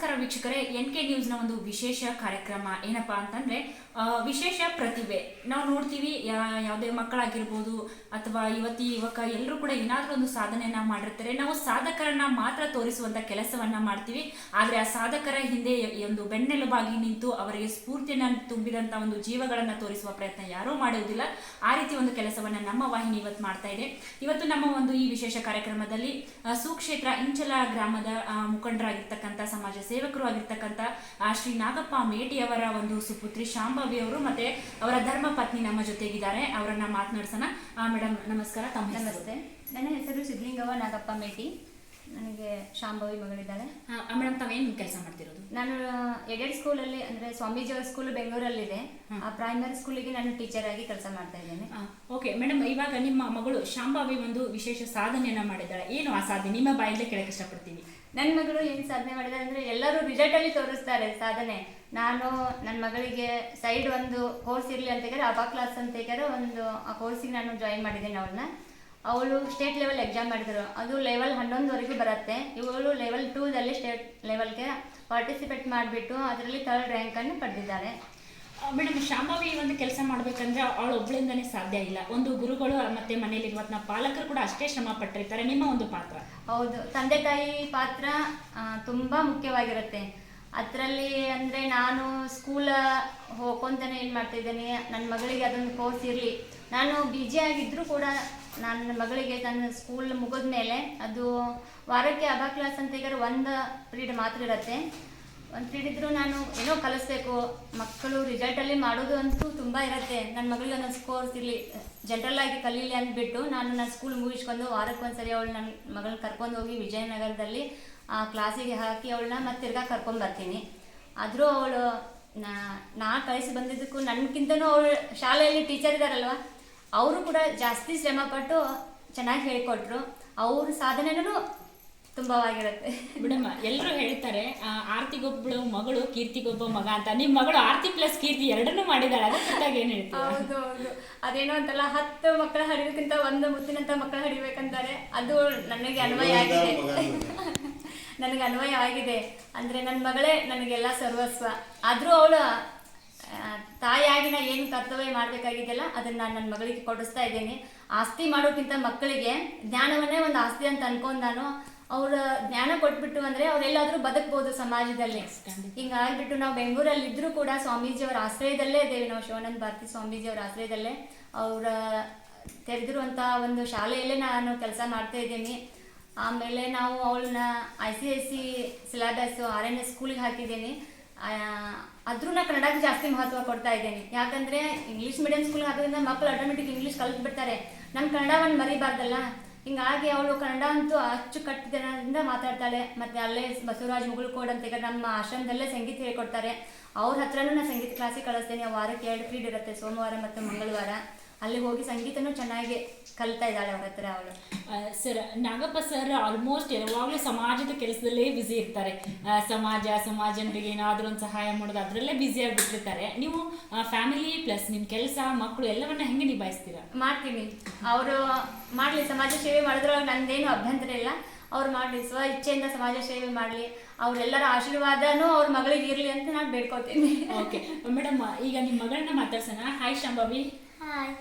ನಮಸ್ಕಾರ ವೀಕ್ಷಕರೇ N K ನ್ಯೂಸ್ನ ಒಂದು ವಿಶೇಷ ಕಾರ್ಯಕ್ರಮ ಏನಪ್ಪಾ ಅಂತಂದ್ರೆ ವಿಶೇಷ ಪ್ರತಿಭೆ. ನಾವು ನೋಡ್ತೀವಿ ಯಾವುದೇ ಮಕ್ಕಳಾಗಿರ್ಬೋದು ಅಥವಾ ಯುವತಿ, ಯುವಕ ಎಲ್ಲರೂ ಕೂಡ ಏನಾದರೂ ಒಂದು ಸಾಧನೆಯನ್ನ ಮಾಡಿರ್ತಾರೆ. ನಾವು ಸಾಧಕರನ್ನ ಮಾತ್ರ ತೋರಿಸುವಂತ ಕೆಲಸವನ್ನ ಮಾಡ್ತೀವಿ. ಆದರೆ ಆ ಸಾಧಕರ ಹಿಂದೆ ಒಂದು ಬೆನ್ನೆಲುಬಾಗಿ ನಿಂತು ಅವರಿಗೆ ಸ್ಫೂರ್ತಿಯನ್ನು ತುಂಬಿದಂತ ಒಂದು ಜೀವಗಳನ್ನ ತೋರಿಸುವ ಪ್ರಯತ್ನ ಯಾರೂ ಮಾಡುವುದಿಲ್ಲ. ಆ ರೀತಿ ಒಂದು ಕೆಲಸವನ್ನ ನಮ್ಮ ವಾಹಿನಿ ಇವತ್ತು ಮಾಡ್ತಾ ಇದೆ. ಇವತ್ತು ನಮ್ಮ ಒಂದು ಈ ವಿಶೇಷ ಕಾರ್ಯಕ್ರಮದಲ್ಲಿ ಸುಕ್ಷೇತ್ರ ಇಂಚಲ ಗ್ರಾಮದ ಮುಖಂಡರಾಗಿರ್ತಕ್ಕಂಥ ಸಮಾಜ ಸೇವಕರು ಆಗಿರ್ತಕ್ಕಂಥ ಆ, ಶ್ರೀ ನಾಗಪ್ಪ ಮೇಟಿಯವರ ಒಂದು ಸುಪುತ್ರಿ ಶಾಂಭವಿ ಅವರು ಮತ್ತೆ ಅವರ ಧರ್ಮ ಪತ್ನಿ ನಮ್ಮ ಜೊತೆಗಿದ್ದಾರೆ. ಅವರನ್ನ ಮಾತನಾಡ್ಸೋಣ. ಮೇಡಮ್ ನಮಸ್ಕಾರ. ತಮ್ಮ? ನಮಸ್ತೆ. ನನ್ನ ಹೆಸರು ಸಿದ್ಲಿಂಗವ್ವ ನಾಗಪ್ಪ ಮೇಟಿ. ನನಗೆ ಶಾಂಭವಿ ಮಗಳಿದ್ದಾಳೆ ಮೇಡಮ್ ತಾವೇನು ಕೆಲಸ ಮಾಡ್ತಿರೋದು? ನಾನು ಎಡೆಡ್ ಸ್ಕೂಲಲ್ಲಿ ಅಂದರೆ ಸ್ವಾಮೀಜಿಯವರ ಸ್ಕೂಲ್ ಬೆಂಗಳೂರಲ್ಲಿದೆ. ಆ ಪ್ರೈಮರಿ ಸ್ಕೂಲಿಗೆ ನಾನು ಟೀಚರ್ ಆಗಿ ಕೆಲಸ ಮಾಡ್ತಾ ಇದ್ದೇನೆ. ಓಕೆ ಮೇಡಮ್ ಇವಾಗ ನಿಮ್ಮ ಮಗಳು ಶಾಂಭವಿ ಒಂದು ವಿಶೇಷ ಸಾಧನೆಯನ್ನ ಮಾಡಿದ್ದಾಳೆ. ಏನು ಆ ಸಾಧನೆ? ನಿಮ್ಮ ಬಾಯಲ್ಲೇ ಕೇಳಕ್ಕೆ ಇಷ್ಟಪಡ್ತೀನಿ. ನನ್ನ ಮಗಳು ಏನು ಸಾಧನೆ ಮಾಡಿದ್ದಾರೆ ಅಂದರೆ ಎಲ್ಲರೂ ರಿಸಲ್ಟಲ್ಲಿ ತೋರಿಸ್ತಾರೆ ಸಾಧನೆ. ನಾನು ನನ್ನ ಮಗಳಿಗೆ ಸೈಡ್ ಒಂದು ಕೋರ್ಸ್ ಇರಲಿ ಅಂತ ಹೇಳಿದ್ರೆ ಅಬಾ ಕ್ಲಾಸ್ ಅಂತ ಹೇಳಿದ್ರೆ ಒಂದು ಆ ಕೋರ್ಸಿಗೆ ನಾನು ಜಾಯಿನ್ ಮಾಡಿದ್ದೀನಿ ಅವಳನ್ನ. ಅವಳು ಸ್ಟೇಟ್ ಲೆವೆಲ್ ಎಕ್ಸಾಮ್ ಮಾಡಿದ್ರು. ಅದು ಲೆವೆಲ್ ಹನ್ನೊಂದುವರೆಗೂ ಬರುತ್ತೆ. ಇವಳು ಲೆವೆಲ್ ಟೂದಲ್ಲಿ ಸ್ಟೇಟ್ ಲೆವೆಲ್ಗೆ ಪಾರ್ಟಿಸಿಪೇಟ್ ಮಾಡಿಬಿಟ್ಟು ಅದರಲ್ಲಿ ಥರ್ಡ್ ರ್ಯಾಂಕನ್ನು ಪಡೆದಿದ್ದಾಳೆ ಮೇಡಮ್ ಶಾಂಭವಿ ಒಂದು ಕೆಲಸ ಮಾಡ್ಬೇಕಂದ್ರೆ ಅವಳು ಒಬ್ಳಿಂದನೇ ಸಾಧ್ಯ ಇಲ್ಲ. ಒಂದು ಗುರುಗಳು, ಮತ್ತೆ ಮನೆಯಲ್ಲಿರುವಂಥ ಪಾಲಕರು ಕೂಡ ಅಷ್ಟೇ ಶ್ರಮ ಪಟ್ಟಿರ್ತಾರೆ. ನಿಮ್ಮ ಒಂದು ಪಾತ್ರ? ಹೌದು. ತಂದೆ ತಾಯಿ ಪಾತ್ರ ತುಂಬಾ ಮುಖ್ಯವಾಗಿರುತ್ತೆ. ಅದರಲ್ಲಿ ಅಂದ್ರೆ ನಾನು ಸ್ಕೂಲ್ ಹೋಗ್ಕೊಂತಾನೆ ಏನು ಮಾಡ್ತಿದ್ದೇನೆ ನನ್ನ ಮಗಳಿಗೆ ಅದೊಂದು ಕೋರ್ಸ್ ಇರಲಿ. ನಾನು ಬಿಜಿ ಆಗಿದ್ರು ಕೂಡ ನನ್ನ ಮಗಳಿಗೆ ನನ್ನ ಸ್ಕೂಲ್ ಮುಗಿದ ಮೇಲೆ ಅದು ವಾರಕ್ಕೆ ಅಬಾ ಕ್ಲಾಸ್ ಅಂತ ಈಗ ಒಂದು ಪೀರಿಯಡ್ ಮಾತ್ರ ಇರುತ್ತೆ. ಒಂದು ತಿಳಿದ್ರು ನಾನು ಏನೋ ಕಲಿಸ್ಬೇಕು. ಮಕ್ಕಳು ರಿಸಲ್ಟಲ್ಲಿ ಮಾಡೋದು ಅಂತೂ ತುಂಬ ಇರುತ್ತೆ. ನನ್ನ ಮಗಳಿಗೆ ನನ್ನ ಸ್ಕೋರ್ಸ್ ಇರಲಿ ಜನರಲ್ ಆಗಿ ಕಲೀಲಿ ಅಂದ್ಬಿಟ್ಟು ನಾನು ನನ್ನ ಸ್ಕೂಲ್ ಮುಗಿಸ್ಕೊಂಡು ವಾರಕ್ಕೊಂದ್ಸರಿ ಅವಳು ನನ್ನ ಮಗಳನ್ನ ಕರ್ಕೊಂಡು ಹೋಗಿ ವಿಜಯನಗರದಲ್ಲಿ ಆ ಕ್ಲಾಸಿಗೆ ಹಾಕಿ ಅವಳನ್ನ ಮತ್ತೆ ತಿರ್ಗಾ ಕರ್ಕೊಂಡು ಬರ್ತೀನಿ. ಆದರೂ ಅವಳು ನಾ ಕಳಿಸಿ ಬಂದಿದ್ದಕ್ಕೂ ನನಗಿಂತನೂ ಅವಳು ಶಾಲೆಯಲ್ಲಿ ಟೀಚರ್ ಇದ್ದಾರಲ್ವ ಅವರು ಕೂಡ ಜಾಸ್ತಿ ಶ್ರಮಪಟ್ಟು ಚೆನ್ನಾಗಿ ಹೇಳಿಕೊಟ್ರು. ಅವ್ರ ಸಾಧನೆನೂ ತುಂಬವಾಗಿರುತ್ತೆ ಬಿಡಮ್ಮ ಎಲ್ಲರೂ ಹೇಳ್ತಾರೆ ಆ, ಆರ್ತಿಗೊಬ್ಬಳು ಮಗಳು ಕೀರ್ತಿಗೊಬ್ಬ ಮಗ ಅಂತ. ನಿಮ್ಮ ಮಗಳು ಆರ್ತಿ ಪ್ಲಸ್ ಕೀರ್ತಿ ಎರಡನ್ನೂ ಮಾಡಿದಾಳೆ ಅದ್ರ ಕುರಿತಾಗಿ ಏನು ಹೇಳ್ತೀರಾ? ಹೌದು ಹೌದು ಅದೇನೋ ಅಂತಲ್ಲ ಹತ್ತು ಮಕ್ಕಳ ಹರಿಯೋಕ್ಕಿಂತ ಒಂದು ಮುತ್ತಿನಂತ ಮಕ್ಕಳ ಹಡಿಬೇಕಂತಾರೆ ಅದು ನನಗೆ ಅನ್ವಯ ಆಗಿದೆ. ನನಗೆ ಅನ್ವಯ ಆಗಿದೆ. ಅಂದ್ರೆ ನನ್ನ ಮಗಳೇ ನನಗೆಲ್ಲ ಸರ್ವಸ್ವ. ಆದರೂ ಅವಳು ತಾಯಿಯಾಗಿ ನಾ ಏನು ಕರ್ತವ್ಯ ಮಾಡಬೇಕಾಗಿದೆಯಲ್ಲ ಅದನ್ನ ನಾನು ನನ್ನ ಮಗಳಿಗೆ ಕೊಡಿಸ್ತಾ ಇದ್ದೀನಿ. ಆಸ್ತಿ ಮಾಡೋಕ್ಕಿಂತ ಮಕ್ಕಳಿಗೆ ಜ್ಞಾನವನ್ನೇ ಒಂದು ಆಸ್ತಿ ಅಂತ ಅನ್ಕೊಂಡು ನಾನು ಅವ್ರ ಜ್ಞಾನ ಕೊಟ್ಬಿಟ್ಟು ಅಂದ್ರೆ ಅವ್ರೆಲ್ಲಾದ್ರೂ ಬದುಕ್ಬೋದು ಸಮಾಜದಲ್ಲಿ. ಹಿಂಗ ಹಿಂಗಾಗ್ಬಿಟ್ಟು ನಾವು ಬೆಂಗಳೂರಲ್ಲಿ ಇದ್ರೂ ಕೂಡ ಸ್ವಾಮೀಜಿ ಅವರ ಆಶ್ರಯದಲ್ಲೇ ಇದ್ದೇವೆ ನಾವು ಶಿವಾನಂದ ಭಾರತಿ ಸ್ವಾಮೀಜಿ ಅವರ ಆಶ್ರಯದಲ್ಲೇ. ಅವರ ತೆರೆದಿರುವಂಥ ಒಂದು ಶಾಲೆಯಲ್ಲೇ ನಾನು ಕೆಲಸ ಮಾಡ್ತಾ ಇದ್ದೀನಿ. ಆಮೇಲೆ ನಾವು ಅವಳನ್ನ I C I C syllabus R N S ಸ್ಕೂಲಿಗೆ ಹಾಕಿದ್ದೀನಿ. ಆದ್ರೂ ನಾ ಕನ್ನಡಕ್ಕೆ ಜಾಸ್ತಿ ಮಹತ್ವ ಕೊಡ್ತಾ ಇದ್ದೀನಿ. ಯಾಕಂದ್ರೆ ಇಂಗ್ಲೀಷ್ ಮೀಡಿಯಂ ಸ್ಕೂಲ್ಗೆ ಹಾಕೋದ್ರಿಂದ ಮಕ್ಕಳು ಆಟೋಮೆಟಿಕ್ ಇಂಗ್ಲೀಷ್ ಕಲ್ತು ಬಿಡ್ತಾರೆ ನಮ್ಮ ಕನ್ನಡವನ್ನು ಮರಿಬಾರ್ದಲ್ಲ. ಹಿಂಗಾಗಿ ಅವಳು ಕನ್ನಡ ಅಂತೂ ಅಚ್ಚುಕಟ್ಟಿದನದಿಂದ ಮಾತಾಡ್ತಾಳೆ. ಮತ್ತೆ ಅಲ್ಲೇ ಬಸವರಾಜ್ ಮುಗುಳ್ಕೋಡ್ ಅಂತ ಈಗ ನಮ್ಮ ಆಶ್ರಮದಲ್ಲೇ ಸಂಗೀತ ಹೇಳ್ಕೊಡ್ತಾರೆ. ಅವ್ರ ಹತ್ರನೂ ನಾನು ಸಂಗೀತ ಕ್ಲಾಸಿಗೆ ಕಳಿಸ್ತೇನೆ. ವಾರಕ್ಕೆ ಎರಡು ಪೀರಿಯಡ್ ಇರುತ್ತೆ, ಸೋಮವಾರ ಮತ್ತು ಮಂಗಳವಾರ. ಅಲ್ಲಿ ಹೋಗಿ ಸಂಗೀತನೂ ಚೆನ್ನಾಗಿ ಕಲಿತಾ ಇದ್ದಾಳೆ ಅವ್ರ ಹತ್ರ ಅವಳು. ಸರ್ ನಾಗಪ್ಪ ಸರ್ ಆಲ್ಮೋಸ್ಟ್ ಯಾವಾಗಲೂ ಸಮಾಜದ ಕೆಲಸದಲ್ಲೇ ಬ್ಯುಸಿ ಇರ್ತಾರೆ. ಸಮಾಜ ಸಮಾಜ ಜನರಿಗೆ ಏನಾದರೂ ಒಂದು ಸಹಾಯ ಮಾಡೋದು ಅದರಲ್ಲೇ ಬ್ಯುಸಿ ಆಗಿಬಿಟ್ಟಿರ್ತಾರೆ. ನೀವು ಫ್ಯಾಮಿಲಿ ಪ್ಲಸ್ ನಿಮ್ಮ ಕೆಲಸ ಮಕ್ಕಳು ಎಲ್ಲವನ್ನ ಹೆಂಗೆ ನಿಭಾಯಿಸ್ತೀರಾ? ಮಾಡ್ತೀನಿ. ಅವರು ಮಾಡಲಿ ಸಮಾಜ ಸೇವೆ ಮಾಡಿದ್ರೊಳಗೆ ನಂದೇನು ಅಭ್ಯಂತರ ಇಲ್ಲ. ಅವ್ರು ಮಾಡಲಿ ಸ್ವ ಇಚ್ಛೆಯಿಂದ ಸಮಾಜ ಸೇವೆ ಮಾಡಲಿ. ಅವರೆಲ್ಲರ ಆಶೀರ್ವಾದನೂ ಅವ್ರ ಮಗಳಿಗೆ ಇರಲಿ ಅಂತ ನಾನು ಬೇಡ್ಕೊತೀನಿ. ಓಕೆ ಮೇಡಮ್ ಈಗ ನಿಮ್ಮ ಮಗಳನ್ನ ಮಾತಾಡ್ಸೋಣ. ಹಾಯ್ ಶಾಂಭವಿ.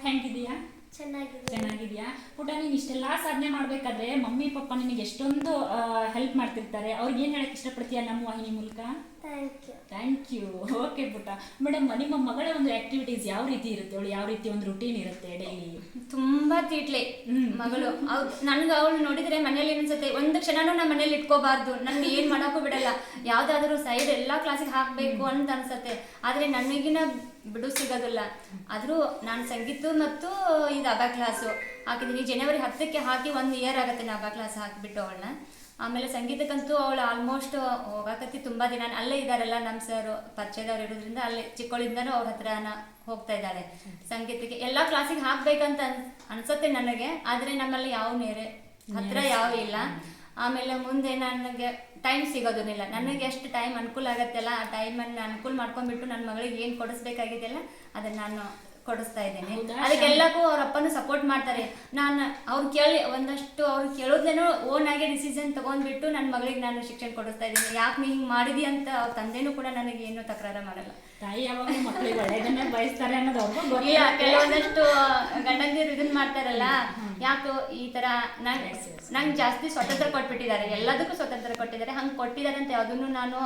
ಹೆಂಗಿದೀಯಾ? ಚೆನ್ನಾಗಿದೆ. ಚೆನ್ನಾಗಿದ್ಯಾ? ಪುಟ ನೀನು ಇಷ್ಟೆಲ್ಲ ಸಾಧನೆ ಮಾಡ್ಬೇಕಾದ್ರೆ ಮಮ್ಮಿ ಪಪ್ಪ ನಿನಗೆ ಎಷ್ಟೊಂದು ಹೆಲ್ಪ್ ಮಾಡ್ತಿರ್ತಾರೆ. ಅವ್ರಿಗೆ ಏನು ಹೇಳಕ್ ಇಷ್ಟಪಡ್ತೀಯಾ ನಮ್ಮ ವಾಹಿನಿ ಮೂಲಕ? Thank you thank you okay ಪುಟ ಮೇಡಮ್ ನಿಮ್ಮ ಮಗಳ ಒಂದು ಆಕ್ಟಿವಿಟೀಸ್ ಯಾವ ರೀತಿ ಇರುತ್ತೆ? ಅವಳು ಯಾವ ರೀತಿ ಒಂದು ರುಟೀನ್ ಇರುತ್ತೆ ಡೈಲಿ ತುಂಬಾ ತೀಟ್ಲೆ ಮಗಳು. ಅವ್ರು ನನ್ಗೆ ಅವಳು ನೋಡಿದ್ರೆ ಮನೇಲಿ ಅನ್ಸುತ್ತೆ ಒಂದು ಕ್ಷಣನೂ ನಮ್ಮ ಮನೇಲಿ ಇಟ್ಕೋಬಾರ್ದು. ನನ್ಗೆ ಏನ್ ಮಾಡೋಕ್ಕೂ ಬಿಡಲ್ಲ. ಯಾವ್ದಾದ್ರು ಸೈಡ್ ಎಲ್ಲಾ ಕ್ಲಾಸಿಗೆ ಹಾಕ್ಬೇಕು ಅಂತ ಅನ್ಸತ್ತೆ. ಆದ್ರೆ ನನಗಿನ ಬಿಡು ಸಿಗೋದಿಲ್ಲ. ಆದರೂ ನಾನು ಸಂಗೀತ ಮತ್ತು ಇದು ಅಬಾ ಕ್ಲಾಸು ಹಾಕಿದ್ದೀನಿ ಜನವರಿ ಹತ್ತಕ್ಕೆ ಹಾಕಿ ಒಂದು ಇಯರ್ ಆಗುತ್ತೆ ನಾನು ಅಬಾ ಕ್ಲಾಸ್ ಹಾಕಿಬಿಟ್ಟು ಅವಳನ್ನ. ಆಮೇಲೆ ಸಂಗೀತಕ್ಕಂತೂ ಅವಳು ಆಲ್ಮೋಸ್ಟ್ ಹೋಗಕತ್ತಿ ತುಂಬಾ ದಿನ. ಅಲ್ಲೇ ಇದ್ದಾರಲ್ಲ ನಮ್ಮ ಸರ್ ಪರಿಚಯದವ್ರು ಇರೋದ್ರಿಂದ ಅಲ್ಲೇ ಚಿಕ್ಕವಳಿಂದನೂ ಅವ್ರ ಹತ್ರ ಹೋಗ್ತಾ ಇದ್ದಾಳೆ ಸಂಗೀತಕ್ಕೆ ಎಲ್ಲ ಕ್ಲಾಸಿಗೆ ಹಾಕ್ಬೇಕಂತ ಅನ್ಸತ್ತೆ ನನಗೆ ಆದ್ರೆ ನಮ್ಮಲ್ಲಿ ಯಾವ ನೇರೆ ಹತ್ರ ಯಾವ ಇಲ್ಲ. ಆಮೇಲೆ ಮುಂದೆ ನನಗೆ ಟೈಮ್ ಸಿಗೋದನ್ನಿಲ್ಲ. ನನಗೆ ಎಷ್ಟು ಟೈಮ್ ಅನುಕೂಲ ಆಗತ್ತಲ್ಲ ಆ ಟೈಮನ್ನು ಅನುಕೂಲ ಮಾಡ್ಕೊಂಡ್ಬಿಟ್ಟು ನನ್ನ ಮಗಳಿಗೆ ಏನು ಕೊಡಿಸ್ಬೇಕಾಗಿದೆಯಲ್ಲ, ಅದನ್ನು ನಾನು ಕೊಡಿಸ್ತಾ ಇದ್ದೇನೆ? ಅದಕ್ಕೆಲ್ಲಕ್ಕೂ ಅವ್ರ ಅಪ್ಪನೂ ಸಪೋರ್ಟ್ ಮಾಡ್ತಾರೆ. ನಾನು ಅವ್ರು ಕೇಳಿ ಒಂದಷ್ಟು ಅವ್ರು ಕೇಳೋದ್ನ ಓನ್ ಆಗಿ ಡಿಸಿಷನ್ ತಗೊಂಡ್ಬಿಟ್ಟು ನನ್ನ ಮಗಳಿಗೆ ನಾನು ಶಿಕ್ಷಣ ಕೊಡಿಸ್ತಾ ಇದ್ದೀನಿ. ಯಾಕೆ ನೀ ಹಿಂಗೆ ಮಾಡಿದಿ ಅಂತ ಅವ್ರ ತಂದೆನೂ ಕೂಡ ನನಗೆ ಏನು ತಕರಾರ ಮಾಡಲ್ಲ. ತಾಯಿ ಯಾವಾಗ ಮಕ್ಕಳಿಗೆ ಒಳ್ಳೆಯದನ್ನೇ ಬಯಸ್ತಾರೆ ಅನ್ನೋದು ಅವ್ರಿಗೂ ಕೆಲವೊಂದಷ್ಟು ಗಂಡಂದಿರು ಇದನ್ನ ಮಾಡ್ತಾರಲ್ಲ ಯಾಕೋ ಈ ತರ ನಂಗೆ ನಂಗೆ ಜಾಸ್ತಿ ಸ್ವತಂತ್ರ ಕೊಟ್ಬಿಟ್ಟಿದ್ದಾರೆ. ಎಲ್ಲದಕ್ಕೂ ಸ್ವತಂತ್ರ ಕೊಟ್ಟಿದ್ದಾರೆ. ಹಂಗೆ ಕೊಟ್ಟಿದ್ದಾರೆ ಅಂತ ಯಾವುದನ್ನು ನಾನು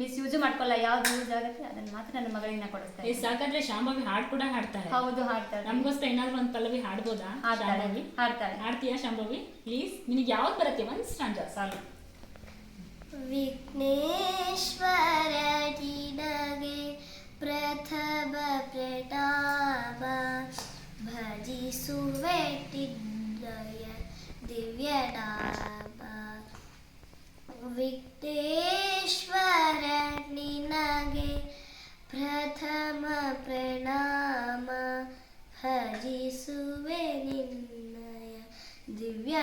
ಮಿಸ್ಯೂಸ್ ಮಾಡ್ಕೊಳ್ಳಲ್ಲ ಯಾವ್ದು ಯೂಸ್ ಆಗುತ್ತೆ ಅದನ್ನ ಮಾತ್ರ ನನ್ನ ಮಗಳಿಗೆ ನಾ ಕೊಡಿಸ್ತಾ ಈ. ಸಾಕಾದ್ರೆ ಶಾಂಭವಿ ಹಾಡು ಕೂಡ ಹಾಡ್ತಾರೆ. ಹೌದು ಹಾಡ್ತಾರೆ. ನಮಗೋಸ್ಕರ ಏನಾದ್ರು ಒಂದು ಪಲ್ಲವಿ ಹಾಡ್ಬೋದಾ? ಹಾಡ್ತಾರೆ ಹಾಡ್ತಾರೆ. ಹಾಡ್ತೀಯಾ ಶಾಂಭವಿ? ಪ್ಲೀಸ್ ನಿನಗೆ ಯಾವ್ದು ಬರುತ್ತೆ? ಒಂದು ಸ್ಟಾಂಜ ಸಾಲು. ವಿಘ್ನೇಶ್ವರ. ಪ್ರಥಮ ಪ್ರಣಾಮ ಭಜಿಸುವೆ ನಿನ್ನಯ ದಿವ್ಯ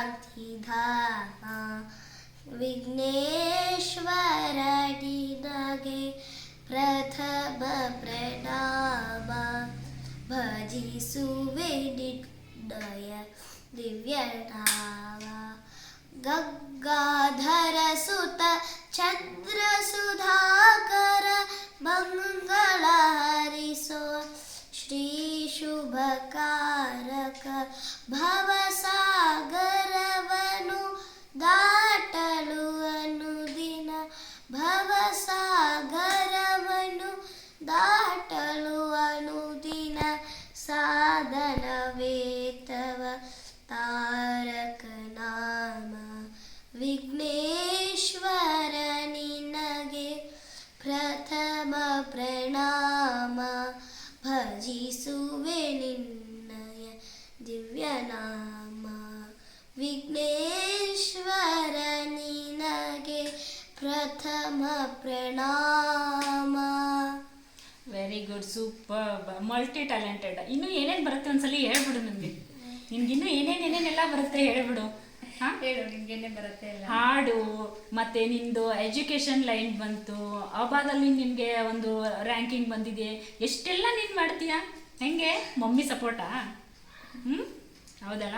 ी विघ्नेश्वरडिदगे प्रथम प्रणाम भजि सुविडय दिव्यनाम। गङ्गाधरसुत चन्द्रसुधाकर मङ्गलहरिसो श्रीशुभकारक भव ಪ್ರಥಮ ಪ್ರಣಾಮ. Very good super multi talented ಇನ್ನು ಏನೇನು ಬರುತ್ತೆ ಒಂದ್ಸಲಿ ಹೇಳ್ಬಿಡು ನಿಮ್ಗೆ. ನಿನ್ಗಿನ್ನೂ ಏನೇನು ಏನೇನೆಲ್ಲ ಬರುತ್ತೆ ಹೇಳ್ಬಿಡು. ಹಾಂ? ಹೇಳು ಬರುತ್ತೆ ಹಾಡು ಮತ್ತೆ ನಿಂದು ಎಜುಕೇಶನ್ ಲೈನ್ ಬಂತು. ಅಬಾದಲ್ಲಿ ನಿಮ್ಗೆ ಒಂದು ರ್ಯಾಂಕಿಂಗ್ ಬಂದಿದೆ. ಎಷ್ಟೆಲ್ಲ ನೀನು ಮಾಡ್ತೀಯಾ? ಹೆಂಗೆ? ಮಮ್ಮಿ ಸಪೋರ್ಟಾ ಹ್ಞೂ ಹೌದಲ್ಲ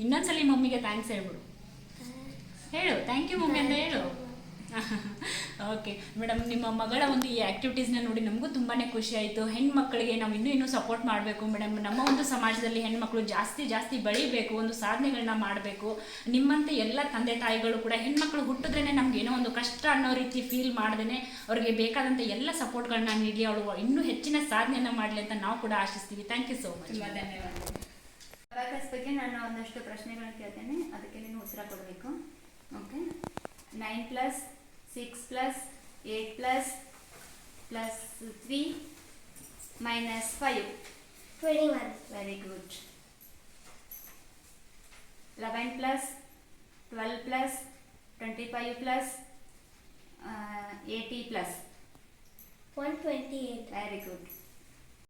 ಇನ್ನೊಂದ್ಸಲಿ ಮಮ್ಮಿಗೆ ಥ್ಯಾಂಕ್ಸ್ ಹೇಳ್ಬಿಡು. ಹೇಳು ಥ್ಯಾಂಕ್ ಯು ಮಮ್ಮಿ ಅಂತ ಹೇಳು. ಓಕೆ ಮೇಡಮ್ ನಿಮ್ಮ ಮಗಳ ಒಂದು ಈ ಆ್ಯಕ್ಟಿವಿಟೀಸ್ನ ನೋಡಿ ನಮಗೂ ತುಂಬಾ ಖುಷಿ ಆಯಿತು. ಹೆಣ್ಮಕ್ಳಿಗೆ ನಾವು ಇನ್ನೂ ಇನ್ನೂ ಸಪೋರ್ಟ್ ಮಾಡಬೇಕು. ಮೇಡಮ್ ನಮ್ಮ ಒಂದು ಸಮಾಜದಲ್ಲಿ ಹೆಣ್ಮಕ್ಳು ಜಾಸ್ತಿ ಜಾಸ್ತಿ ಬೆಳಿಬೇಕು ಒಂದು ಸಾಧನೆಗಳನ್ನ ಮಾಡಬೇಕು. ನಿಮ್ಮಂತೆ ಎಲ್ಲ ತಂದೆ ತಾಯಿಗಳು ಕೂಡ ಹೆಣ್ಮಕ್ಳು ಹುಟ್ಟಿದ್ರೇ ನಮ್ಗೆ ಏನೋ ಒಂದು ಕಷ್ಟ ಅನ್ನೋ ರೀತಿ ಫೀಲ್ ಮಾಡ್ದೇ ಅವ್ರಿಗೆ ಬೇಕಾದಂಥ ಎಲ್ಲ ಸಪೋರ್ಟ್ಗಳನ್ನ ನೀಡಿ ಅವಳು ಇನ್ನೂ ಹೆಚ್ಚಿನ ಸಾಧನೆಯನ್ನು ಮಾಡಲಿ ಅಂತ ನಾವು ಕೂಡ ಆಶಿಸ್ತೀವಿ. ಥ್ಯಾಂಕ್ ಯು ಸೋ ಮಚ್ ಧನ್ಯವಾದ ಅಬಾಕಸ್ ಬಗ್ಗೆ ನಾನು ಒಂದಷ್ಟು ಪ್ರಶ್ನೆಗಳನ್ನ ಕೇಳ್ತೇನೆ. ಅದಕ್ಕೆ ನೀನು ಉತ್ತರ ಕೊಡಬೇಕು. Okay nine plus 6 plus 8 plus plus 3 minus 5. 21. Very good. 11 plus 12 plus 25 plus uh, 80 plus. 128. Very good.